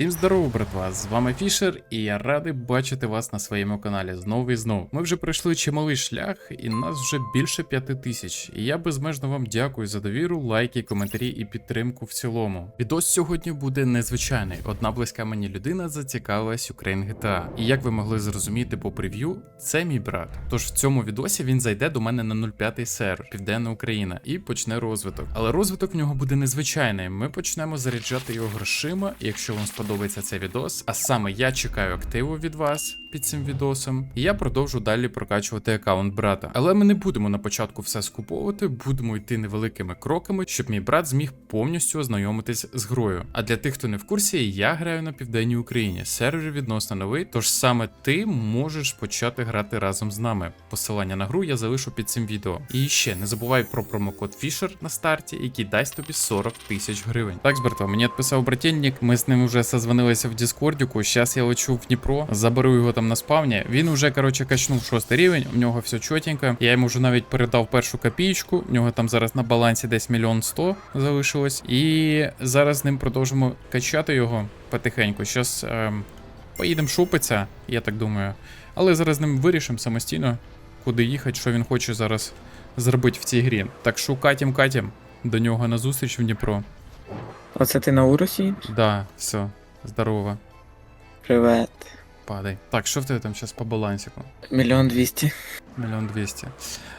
Всім здорово, братва! З вами Фішер, і я радий бачити вас на своєму каналі знову і знову. Ми вже пройшли чималий шлях, і нас вже більше п'яти тисяч. І я безмежно вам дякую за довіру, лайки, коментарі і підтримку в цілому. Відос сьогодні буде незвичайний. Одна близька мені людина зацікавилась Ukraine GTA. І як ви могли зрозуміти по прев'ю, це мій брат. Тож в цьому відосі він зайде до мене на 05 сервер, Південна Україна, і почне розвиток. Але розвиток в нього буде незвичайний. Ми почнемо заряджати його грошима, якщо вам сподобається цей відос, а саме я чекаю активу від вас під цим відосом, і я продовжу далі прокачувати аккаунт брата. Але ми не будемо на початку все скуповувати, будемо йти невеликими кроками, щоб мій брат зміг повністю ознайомитись з грою. А для тих, хто не в курсі, я граю на південній Україні. Сервер відносно новий, тож саме ти можеш почати грати разом з нами. Посилання на гру я залишу під цим відео. І ще не забувай про промокод Fisher на старті, який дасть тобі 40 тисяч гривень. Так, братва, мені відписав брательник, ми з ним вже созвонилися в Діскордіку. Зараз я лечу в Дніпро, заберу його там на спавні. Він вже, коротше, качнув шостий рівень, у нього все чотенько. Я йому вже навіть передав першу копійку. У нього там зараз на балансі десь мільйон сто залишилось. І зараз з ним продовжимо качати його потихеньку. Щас ем, поїдемо шупитися, я так думаю. Але зараз з ним вирішимо самостійно, куди їхати, що він хоче зараз зробити в цій грі. Так що катім катім до нього на зустріч в Дніпро. Оце ти на урусі? Да, все, здорово, Привет. падай. Так, що в тебе там зараз по балансику? Мільйон двісті. Мільйон двісті.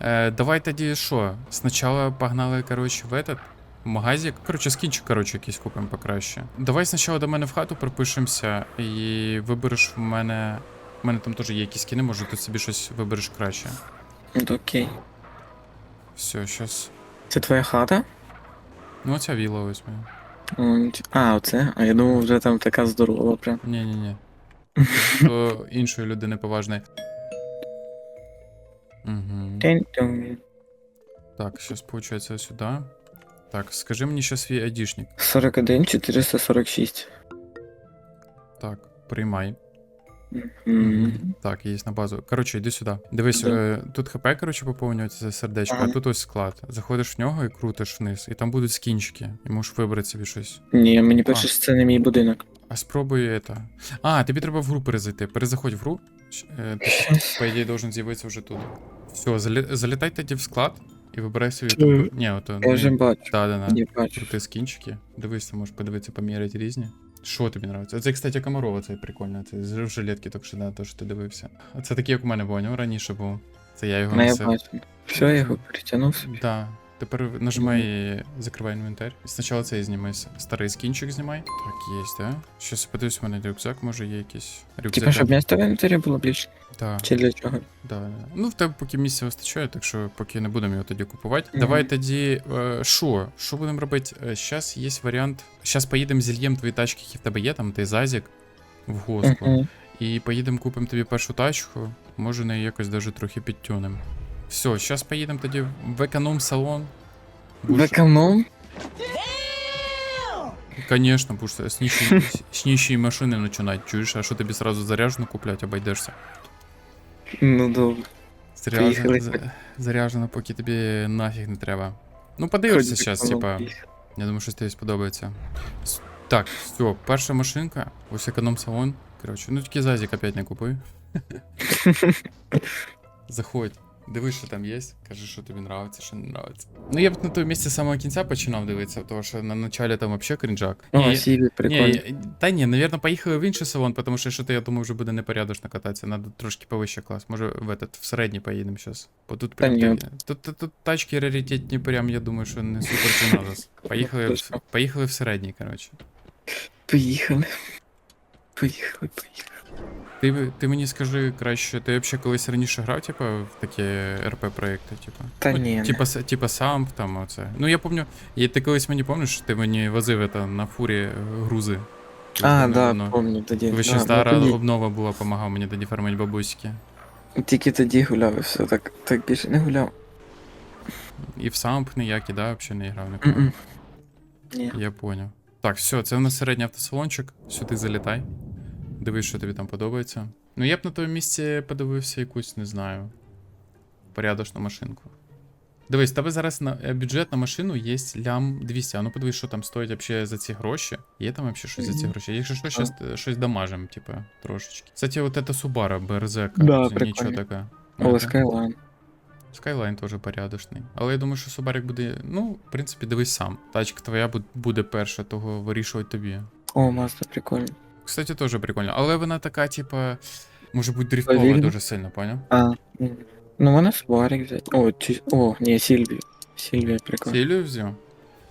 Е, давай тоді що? Спочатку погнали, коротше, в этот магазик. Коротше, скінчик, коротше, якийсь купимо покраще. Давай спочатку до мене в хату припишемося і вибереш в мене. У мене там теж є якісь скіни, може ти собі щось вибереш краще. Ну, окей. Все, щас. Це твоя хата? Ну, оця віла ось моя. А, оце? А я думав, вже там така здорова прям. Ні-ні-ні. То іншої людини поважної. Угу. Так, щось получається сюди. Так, скажи мені ще свій айдішник. 41 446. Так, приймай. Так, є на базу. Коротше, йди сюди. Дивись, е, тут ХП, коротше, поповнюється сердечко, а Ага. тут ось склад. Заходиш в нього і крутиш вниз, і там будуть скінчики, і можеш вибрати собі щось. Ні, мені пише, що це не мій будинок. А спробуй это. А, тобі треба в гру перезайти. Перезаходь в гру. Щ- е, Ти, ж, по ідеї, должен з'явитися вже тут. Все, залі... залітай тоді в склад і вибирай собі. Таку- Ні, ото. Я вже бачу. Да, да, да. Не бачу. Крути скінчики. Дивись, ти можеш подивитися, поміряти різні. Що тобі подобається? Це, кстати, Комарова, це прикольно. Це з жилетки, так що да, то, що ти дивився. А це такий, як у мене нього раніше був. Це я його Ну, носив. бачу. Все, я його перетягнув собі. Да. Тепер нажимай і закривай інвентар. Спочатку цей знімай. Старий скінчик знімай. Так, є, да? Щас подивись, у мене рюкзак, може є якийсь. Рюкзак. Типа, щоб місто в інвентарі було більше? Да, Чи для чого? да. Ну, в тебе поки місця вистачає, так що поки не будемо його тоді купувати. Мгм. Давай тоді. е, Що? Що будемо робити? Зараз є варіант. Зараз поїдемо зільєм твої тачки, які в тебе є, там ти зазік в госку. Мгм. І поїдемо купимо тобі першу тачку, може неї якось даже трохи підтюнем. Все, зараз поїдемо тоді в економ-салон. В економ? Конечно, будешь с нищей, с нищей машины начинать, чуешь, а что тебе сразу заряжено куплять, обойдешься. Ну, добре. Поїхали. за- заряжено, поки тобі нафіг не треба. Ну, подивишся зараз, типа, я думаю, щось тобі сподобається. С- Так, все, перша машинка, ось економ-салон. Короче, ну тільки зазік опять не купуй. Заходь. Дивись, що там є, кажи, що тобі нравиться, що не нравиться. Ну я б на тому місці самого кінця починав дивитися, тому що на началі там взагалі крінжак. О, І- Сіві, прикольно. Ні, та ні, навірно, поїхали в інший салон, тому що що то, я думаю, вже буде непорядочно кататися. Надо трошки повище клас. Може в этот, в середній поїдемо зараз. Бо тут прям ні. такі- тут, тут, тут тачки раритетні, прям, я думаю, що не супер ціназис. Поїхали, в, поїхали в середній, коротше. Поїхали. Поїхали, поїхали. Ти, ти мені скажи краще, ти взагалі колись раніше грав, типа, в такі РП-проекти, типа? Та Ну, ні. Типа, типа сам там оце. Ну я пам'ятаю, ти колись мені пам'ятаєш, ти мені возив это, на фурі е, грузи. А, Ну, да, ну. помню тоді. Ви ще Да, ну, стара тоді- обнова була, помагав мені тоді фармити бабусики. Тільки тоді гуляв і все, так, так більше не гуляв. І в самп ніякі, да, взагалі не грав ніколи. Ні. Я поняв. Так, все, це у нас середній автосалончик. Сюди залітай. Дивись, що тобі там подобається. Ну я б на тому місці подивився якусь, не знаю. Порядочну машинку. Дивись, тебе зараз на е, бюджет на машину є лям 200. А ну подивись, що там стоїть вообще за ці гроші. Є там вообще щось за ці гроші? Якщо що, е, щось дамажим, типу, трошечки. Кстати, вот это Subaru BRZ, Да, нічого таке. О, Skyline. Skyline теж порядочний. Але я думаю, що Subaru буде, ну, в принципі, дивись сам. Тачка твоя бу- буде перша, того вирішувати тобі. О, Mazda, прикольно. Кстати, теж прикольно. Але вона така, типа, може бути дрифтова Повільно. дуже сильно, поняв? А, м. ну вона Суарик взяти. О, чи... О, ні, Сільвію. Сільвія прикольно. Сілію взяв.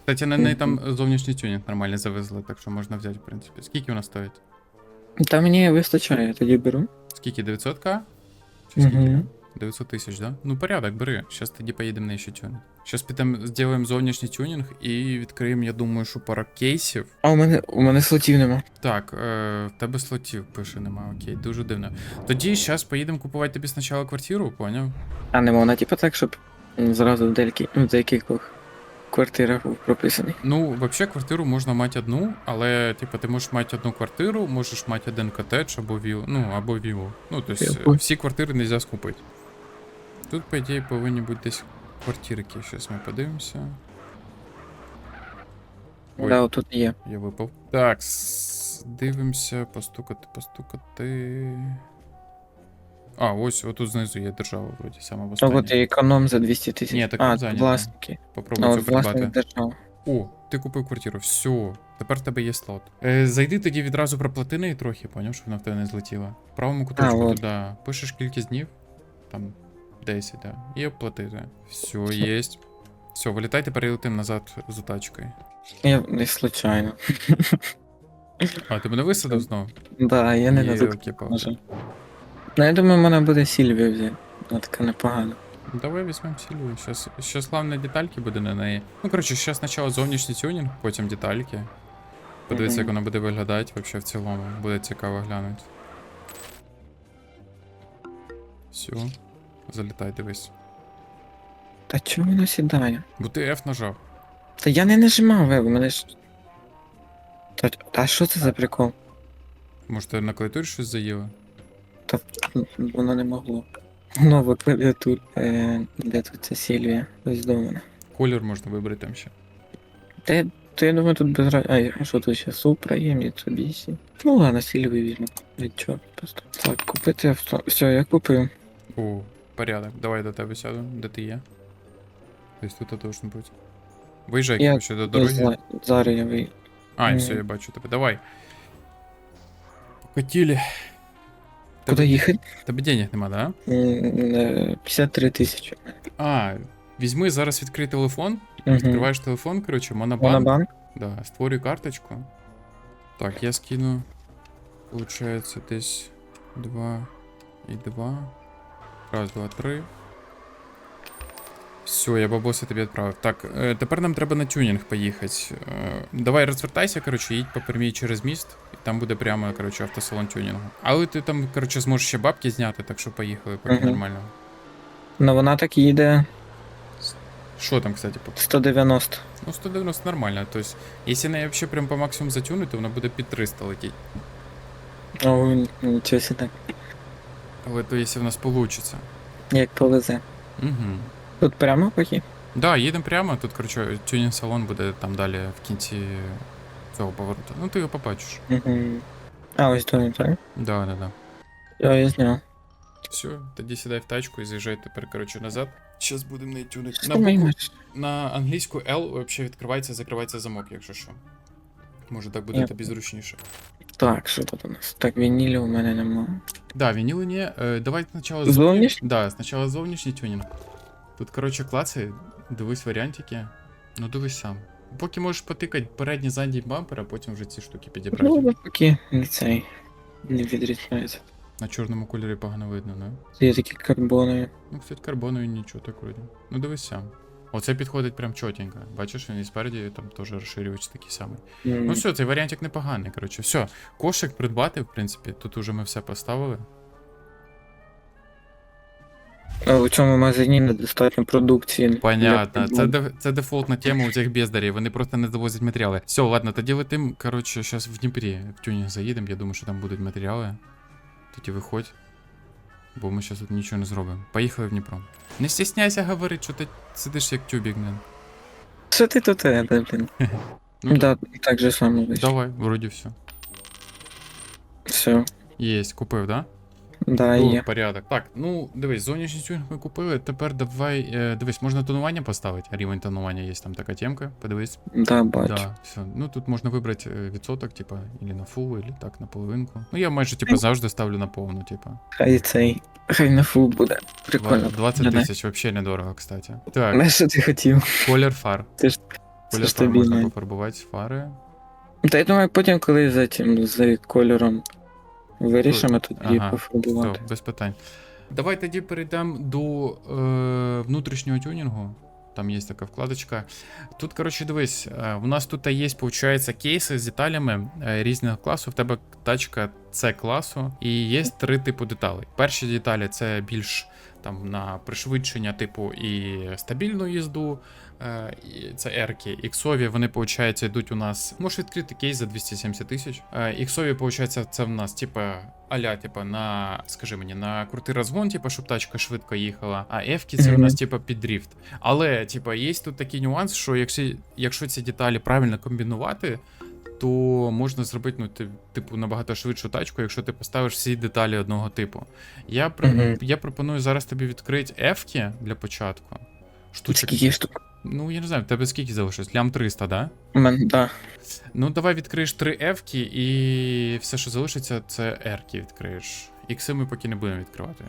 Кстати, на неї там зовнішній тюнінг нормально завезли, так що можна взяти, в принципі. Скільки вона стоїть? Та мені вистачає, я тоді беру. Скільки? 900к? Чи скільки? Мгм. 900 тисяч, да? Ну, порядок, бери. Зараз тоді поїдемо на ще тюнінг. Зараз підемо, зробимо зовнішній тюнінг і відкриємо, я думаю, що пара кейсів. А у мене у мене слотів нема. Так, е, в тебе слотів пише нема, окей, дуже дивно. Тоді зараз поїдемо купувати тобі спочатку квартиру, поняв? А нема вона типу так, щоб зразу в деякі, в деяких квартирах був прописаний. Ну, взагалі, квартиру можна мати одну, але, типу, ти можеш мати одну квартиру, можеш мати один котедж або вілу. Ну, або вілу. Ну, тобто, всі квартири не можна скупити. Тут, по ідеї, повинні бути десь квартирки. Зараз ми подивимося. Ой. Да, тут є. Я випав. Так, дивимося, постукати, постукати. А, ось, отут знизу є держава, вроді, саме в А останній. от і економ за 200 тисяч. Ні, так а, зайнятий. власники. Попробуй А, цю придбати. О, ти купив квартиру. Все, тепер в тебе є слот. Е, зайди тоді відразу проплати неї трохи, поняв, щоб вона в тебе не злетіла. В правому куточку туди пишеш кількість днів, там 10, да, і оплатити. Все, Все. єсть. Все, вилітай, тепер і назад з утачкою. Я не случайно. А, ти мене висадив знову? Да, я не на Ну, я думаю, мене буде Сільвія взяти. Вона така непогана. Давай візьмемо Сільвію. Щас, щас главне детальки буде на неї. Ну, коротше, щас спочатку зовнішній тюнінг, потім детальки. Подивися, як вона буде виглядати вообще в цілому. Буде цікаво глянути. Все. Залітай, дивись. Та чому воно сідає? Бо ти F нажав. Та я не нажимав, Веб, мене ж. Та, та що це за прикол? Може, ти на клавіатурі щось заїла? Та воно не могло. Нова клавіатура. Е, де тут ця Сільвія? Ось до мене. Колір можна вибрати там ще. Та, я- я думаю, тут без раз. А, а що тут ще Супра є, Mitsubishi. Ну ладно, Сільвію візьму. Від чого просто. Так, купити авто. Все, я купив. О, порядок. Давай до тебе сяду, де ти є. Десь тут должен бути. Виїжджай, Я- коротше, до Я дороги. зла... Зараз я вий. А, і Ні. все, я бачу тебе. Давай. Покатили. Куди їхати? Тебе денег нема, да? М, е, 53 тисячі. А, візьми зараз відкрий телефон. Мгм. Відкриваєш телефон, коротше, монобанк. Монобанк? Да, створюй карточку. Так, я скину. Получается десь 2 і 2. Раз, два, три. Все, я бабоси тобі відправив. Так, е, тепер нам треба на тюнінг поїхати. Е, давай розвертайся, коротше, їдь по прямій через міст, і там буде прямо, коротше, автосалон тюнінгу. Але ти там, коротше, зможеш ще бабки зняти, так що поїхали, поки Мгм. нормально. Ну вона так їде Що там, кстати, по 190. Ну, 190 нормально. То есть, если на вообще прям по максимуму затюнуть, то вона буде під 300 летіть. О, нічого себе так. Але то якщо в нас получится. Як повезе. Угу. Тут прямо поки? Да, їдемо прямо, тут, коротше, тюнінг салон буде там далі в кінці цього повороту. Ну, ти його побачиш. Угу. А, ось тут, так? Да, да, да. Я, я зняв. Все, тоді сідай в тачку і заїжджай тепер, коротше, назад. Зараз будемо не тюнити. На, мені букву, маєш? на англійську L вообще відкривається, закривається замок, якщо що. Може так буде тобі зручніше. Так, що тут у нас? Так, вінілі у мене нема. Да, винилы не. Э, давай сначала Зовнішній? Да, сначала зовнішній тюнінг. Тут, коротше, клацай, дивись варіантики. Ну дивись сам. Поки можеш потикати передній задній бампер, а потім вже ці штуки підібрати. Ну, поки не цей. Не відрізняється. На чорному кольорі погано видно, не? Це є такі карбонові. Ну, кстати, карбонові нічого так вроді. Ну дивись сам. Оце підходить прям чотенько. Бачиш, він і спереді там теж розширювач такий самий. М. Ну все, цей варіантик непоганий, коротше. Все, кошик придбати, в принципі, тут уже ми все поставили. А у цьому магазині недостатньо продукції. Понятно, це, деф- це дефолтна тема у цих бездарів, вони просто не завозять матеріали. Все, ладно, тоді летим, коротше, зараз в Дніпрі в тюнінг заїдемо, я думаю, що там будуть матеріали. Тоді виходь. Бо ми зараз тут нічого не зробимо. Поїхали в Дніпро. Не стісняйся говорити, що ти сидиш як тюбік, блін. Що ти тут, е, да, блін? Ну, Да, так же само. Давай, вроді все. Все. Єсть, купив, да? Да, Ну, є. порядок. Так, ну дивись, зовнішній тюнінг ми купили. Тепер давай. Е, дивись, можна тонування поставити. Рівень тонування є там така темка. Подивись. Да, бачу. Да, все. Ну тут можна вибрати е, відсоток, типа, или на фул, или так, на половинку. Ну я майже типа завжди ставлю на повну, типа. Хай цей. Хай на фул буде. Прикольно. 20 виглядає. тисяч вообще недорого, кстати. Так, Не що ти хотів. колір фар. Це ж Колір це фар можна стабільно. пофарбувати фари. Та я думаю, потім, коли за цим з кольором вирішимо, тоді Ага, пофарбувати. То, без питань. Давай тоді перейдемо до е, внутрішнього тюнінгу. Там є така вкладочка. Тут, коротше, дивись, е, у нас тут є, виходить, кейси з деталями е, різного класу. В тебе тачка С класу, і є три типу деталей. Перші деталі це більш там на пришвидшення, типу, і стабільну їзду. Е, і Це ерки. Іксові, вони, виходить, йдуть у нас. Можеш відкрити кейс за 270 тисяч. Е, Іксові, виходить, це в нас, типа, аля, типа, на, скажи мені, на крутий розгон, типа, щоб тачка швидко їхала. А ефки це у нас, типа, під дріфт. Але, типа, є тут такий нюанс, що якщо, якщо ці деталі правильно комбінувати. То можна зробити, ну, ти- типу, набагато швидшу тачку, якщо ти поставиш всі деталі одного типу. Я, при... Мгм. я пропоную зараз тобі відкрити ефки для початку. Штучок. Скільки штук? Ну, я не знаю, в тебе скільки залишилось? Лям 300, да? У мене, да. Ну, давай відкриєш 3 ефки, і все, що залишиться, це ерки відкриєш. Ікси ми поки не будемо відкривати.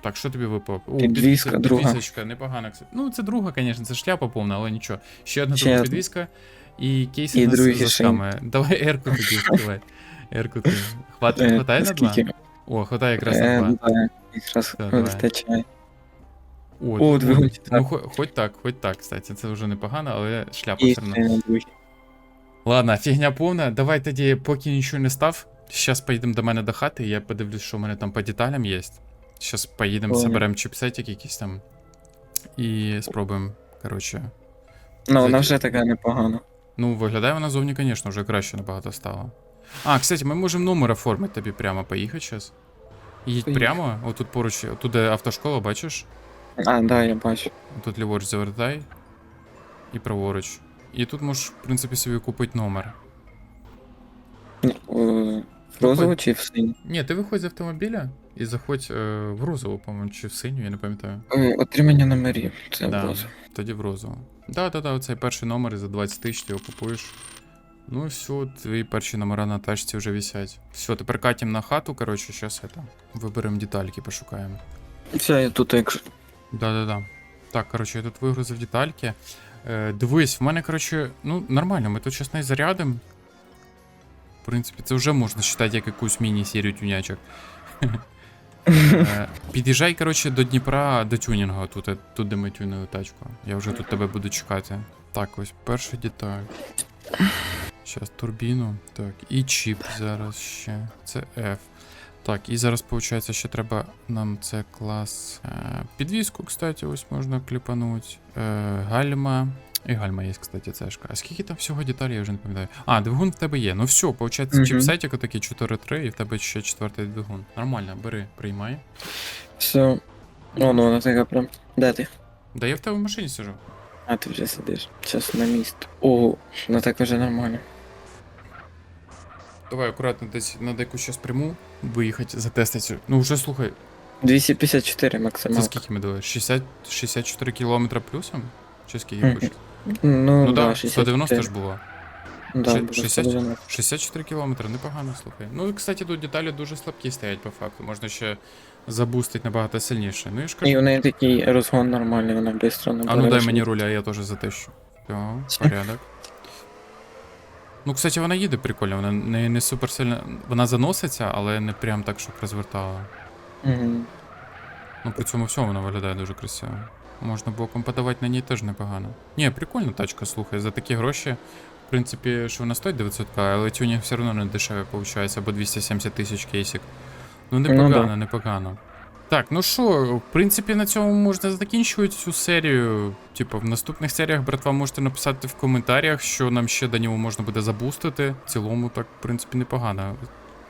Так, що тобі випав? О, Підвіска, під- друга. Непогана. Ну, це друга, звісно, це шляпа повна, але нічого. Ще одна друга одна. І кейси І з зашками. Давай ерку тоді відкривай. Ерку ти. Хватить, Е, хватає на два? О, хватає якраз на Е, два. да, якраз вистачає. О, О, двигун Ну, хо- хоч так, хоч так, кстати, це вже непогано, але шляпа все одно. на. Ладно, фігня повна. Давай тоді, поки нічого не став. Зараз поїдемо до мене до хати, я подивлюсь, що в мене там по деталям є. Зараз поїдемо, заберемо чіпсетик якийсь там. І спробуємо, коротше. Ну, вона вже така непогана. Ну, виглядає вона зовні, звісно, вже краще набагато стало. А, кстати, ми можемо номер оформити тобі прямо поїхати зараз. Їдь Поїхали. прямо, отут поруч, отут де автошкола, бачиш? А, да, я бачу. Тут ліворуч завертай. І праворуч. І тут можеш, в принципі, собі купити номер. В розову чи в синю? Ні, ти виходь з автомобіля і заходь е, в розову, по-моєму, чи в синю, я не пам'ятаю. Е, Отримання номерів. Це Да. в розову. Тоді в розову. Да, да, да, оцей перший номер і за 20 тисяч ти його купуєш. Ну і все, твої перші номера на тачці вже висять. Все, тепер катім на хату, коротше, зараз это. Виберемо детальки, пошукаємо. Все, я тут якщо. Да-да-да. Так, коротше, я тут вигрузив детальки. Е, дивись, в мене, коротше, ну, нормально, ми тут зараз не зарядимо. В принципі, це вже можна вважати як якусь міні-серію тюнячок. Е, Під'їжджай, коротше, до Дніпра, до тюнінгу, тут, е, тут, де ми тюнили тачку. Я вже тут тебе буду чекати. Так, ось перша деталь. Зараз турбіну. Так, і чіп зараз ще. Це F. Так, і зараз, виходить, ще треба нам це клас. Е, підвіску, кстати, ось можна кліпанути. Е, гальма. І гальма є, кстати, цешка. А скільки там всього деталей, я вже не пам'ятаю. А, двигун в тебе є. Ну все, виходить, Мгм. чіпсетик отакий 4-3, і в тебе ще четвертий двигун. Нормально, бери, приймай. Все. О, ну вона така прям. Де ти? Да я в тебе в машині сижу. А ти вже сидиш. Зараз на місто. О, ну так вже нормально. Давай акуратно десь на деку щас пряму, виїхати, затестити. Ну вже слухай, 254 це максималка. скільки ми дали? 60, 64 кілометра плюсом? Чи скільки Мгм. хочеш? Ну, Ну да, так, 190 ж 64. було. Да, Ще- було 60? 190. 64 кілометри, непогано, слухай. Ну, і, кстати, тут деталі дуже слабкі стоять по факту. Можна ще забустити набагато сильніше. Ну я ж І кажу. у неї такий розгон нормальний, вона швидко А ну дай мені руля, я теж затещу. Все, порядок. Ну, кстати, вона їде прикольно, вона не, не супер сильно. Вона заноситься, але не прям так, щоб розвертала. Ну, при цьому всьому вона виглядає дуже красиво. Можна боком подавати на ній теж непогано. Ні, прикольна тачка, слухай, за такі гроші. В принципі, що вона стоїть 900к, але тюнінг все одно не дешеве виходить, або 270 тисяч кейсик. Ну, непогано, да. непогано. Так, ну що, в принципі, на цьому можна закінчувати цю серію. Типу, в наступних серіях, братва, можете написати в коментарях, що нам ще до нього можна буде забустити. В цілому, так, в принципі, непогано.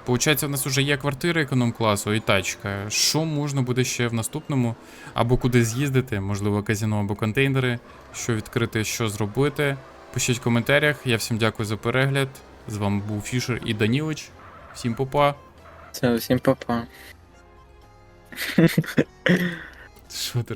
Получається, у нас вже є квартира економ-класу і тачка. Що можна буде ще в наступному? Або куди з'їздити, можливо, казіно або контейнери, що відкрити, що зробити. Пишіть в коментарях. Я всім дякую за перегляд. З вами був Фішер і Данілич. Всім попа. Все, всім па-па. Що ти